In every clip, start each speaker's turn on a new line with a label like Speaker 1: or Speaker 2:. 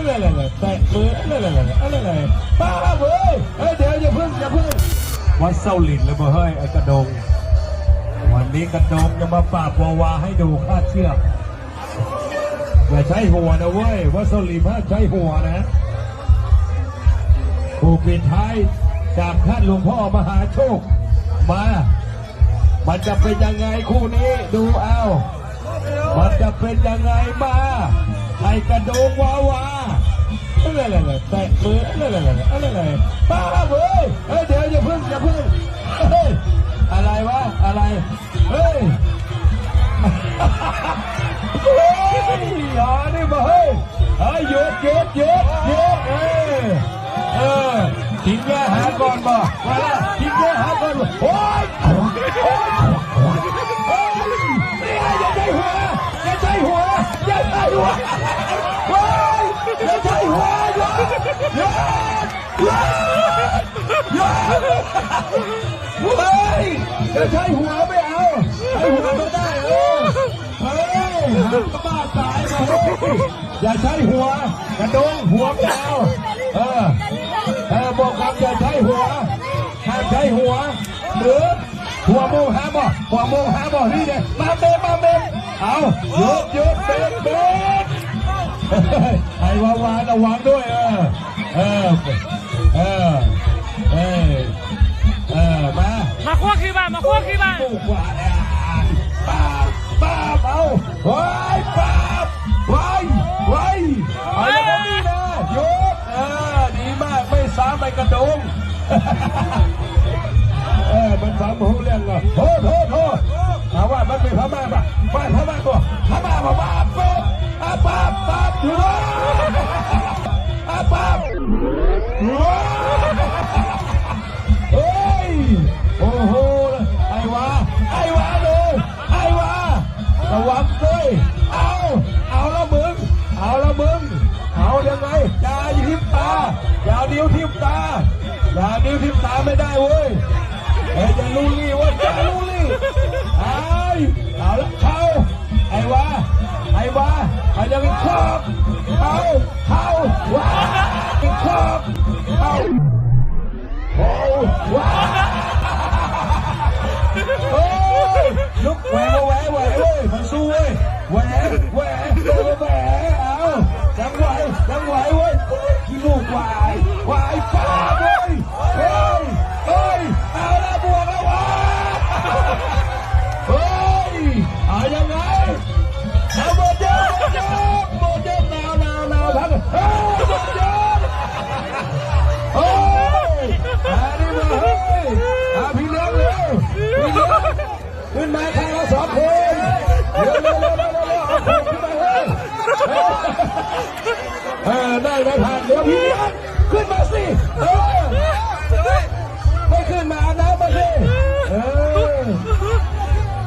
Speaker 1: อะไรอะไรแตะมืออะไรอะไรอะไรอะไรป้าเว้ยเฮ้ยเดี๋ยวอย่าเพิ่งอย่าเพิ่งวัดเซาหลินเลยบ่เฮ้ยไอ้กระดง วันนี้กระดงจะมาปราบวาวาให้ดูคาเชือกอย่าใช้หัวนะเว้ยวัดเซาหลินห้ามใช้หัวนะผู้ปิดท้ายจากท่านหลวงพ่อมหาโชค มา มันจะเป็นยังไงคู่นี้ดูเอา มันจะเป็นยังไงมา ไอ้กระโดงวาวาอะไรอะไรแตะมืออะไรอะไรอะไรป้าเว้ยเฮ้ยเดี๋ยวอย่าเพิ่งอย่าเพิ่งเฮ้ยอะไรวะอะไรเฮ้ยเฮ้ยอย่านี่มาเฮ้ยเฮ้ยหยุดหยุดหยุดหยุดเออเออกินแก้หาก่อนบ่มาละกินแก้หาก่อนโอ้ เฮ้ยอย่าใช้หัวไม่เอาใช้หัวไม่ได้เออเฮ้ยบ้าตายมาเฮ้ยอย่าใช้หัวกระดงหัวไม่เอาเออเออบอกครับอย่าใช้หัวห้ามใช้หัว หรือหัวโมงหาบ่หัวโมงหาบ่นี่เนี่ยมาเบนมาเบนเอาหยุดหยุดเบนเบนไอ้วาวาระวังด้วยเออ เออมั
Speaker 2: น
Speaker 1: ฟังหูเรื่องเหรอโทษโทษโทษถามว่ามันเป็นพม่าปะไม่พม่าตัวพม่าพม่าปุ๊บอาปาปาบอยู่วะอาปาบว้าเฮ้ยโอ้โหไอ้วะไอ้วะเลยไอ้วะระวังด้วยเอาเอาละมึงเอาละมึงเอายังไงอย่าทิ่มตาอย่านิ้วทิ่มตา อย่านิ้วทิมตาไม่ได้เว้ยเฮ้ยจะลูลี่เวะจะลูลี่ไอ้เอาละเข้าไอ้วะไอ้วะไอ้ยังครอบเข้าเข้าวะครอบเข้าโอ้ว้าโอ้ยลุกแหวะแหวะแหวะเว้ยมันสู้เว้ยแหวะแหวะแหวะ เออได้ไม่ผ่านเดี๋ยวพี่เลี้ยขึ้นมาสิเออไม่ขึ้นมาอาบน้ำมาสิเออ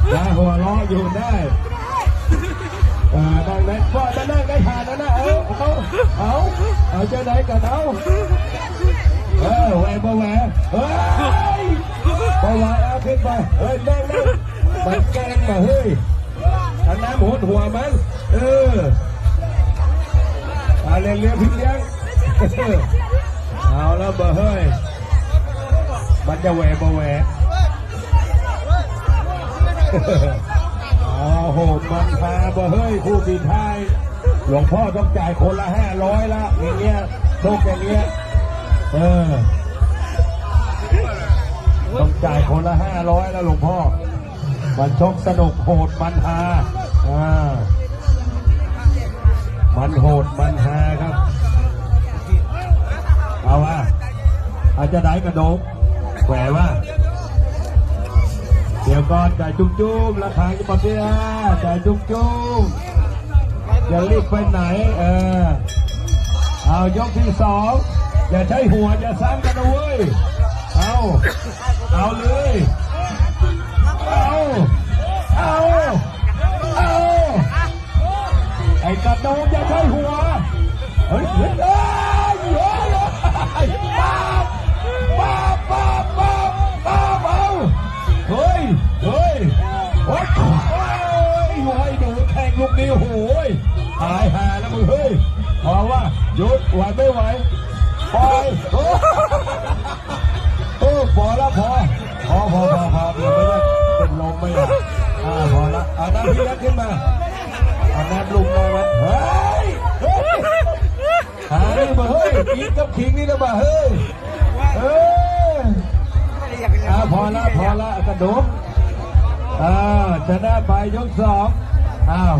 Speaker 1: อย่าหัวเราะอยู่ได้เออนั่งได้พ่อจะนั่งได้ผ่านแล้วนะเอาเอาเอาเอาเจ้าไหนกันเอาเออแหวกมาแหวกเฮ้ยมาแหวกเอาขึ้นไปเฮ้ยนั่งนั่งมันแกงมาเฮ้ยอันน้ำหัวหัวมันเออ เลี้ยงเลี้ยงพี่เลี้ยงเอาแล้วเบอร์เฮ้ยมันจะแหวกมาแหวกเอาโหมันพาเบอร์เฮ้ยผู้ปีท้ายหลวงพ่อต้องจ่ายคนละห้าร้อยละอย่างเงี้ยโชคอย่างเงี้ยเออต้องจ่ายคนละห้าร้อยแล้วหลวงพ่อ มันชกสนุกโหดมันฮาอ่า มันโหดมันแฮครับ เอาว่าอาจจะได้กระโดดแหวว่า เดี๋ยวก่อนจ่ายจุ๊บจุ๊บราคาจะปรับเบี้ยจ่ายจุ๊บจุ๊บอย่ารีบไปไหน เออ เอายกที่สองอย่าใช้หัวอย่าซ้ำกันนะเว้ย เอา เอาเลย กระโดงอย่าใช้หัวเฮ้ยเฮ้ยเฮ้ยเฮ้ยป้าบป้าบป้าบป้าบป้าเอาเฮ้ยเฮ้ยโอ้ยโอ้ยโอ้ดูแทงลูกนี้โอ้โหยตายหาแล้วมึงเฮ้ยเอาว่าหยุดไหวไม่ไหวปล่อยโอ้โอ้พอแล้วพอ มาเฮ้ยกินกับขิงนี่นะมาเฮ้ยเฮ้ยอ่าพอละพอละกระโดดอ่าชนะไปยกสองอ้าว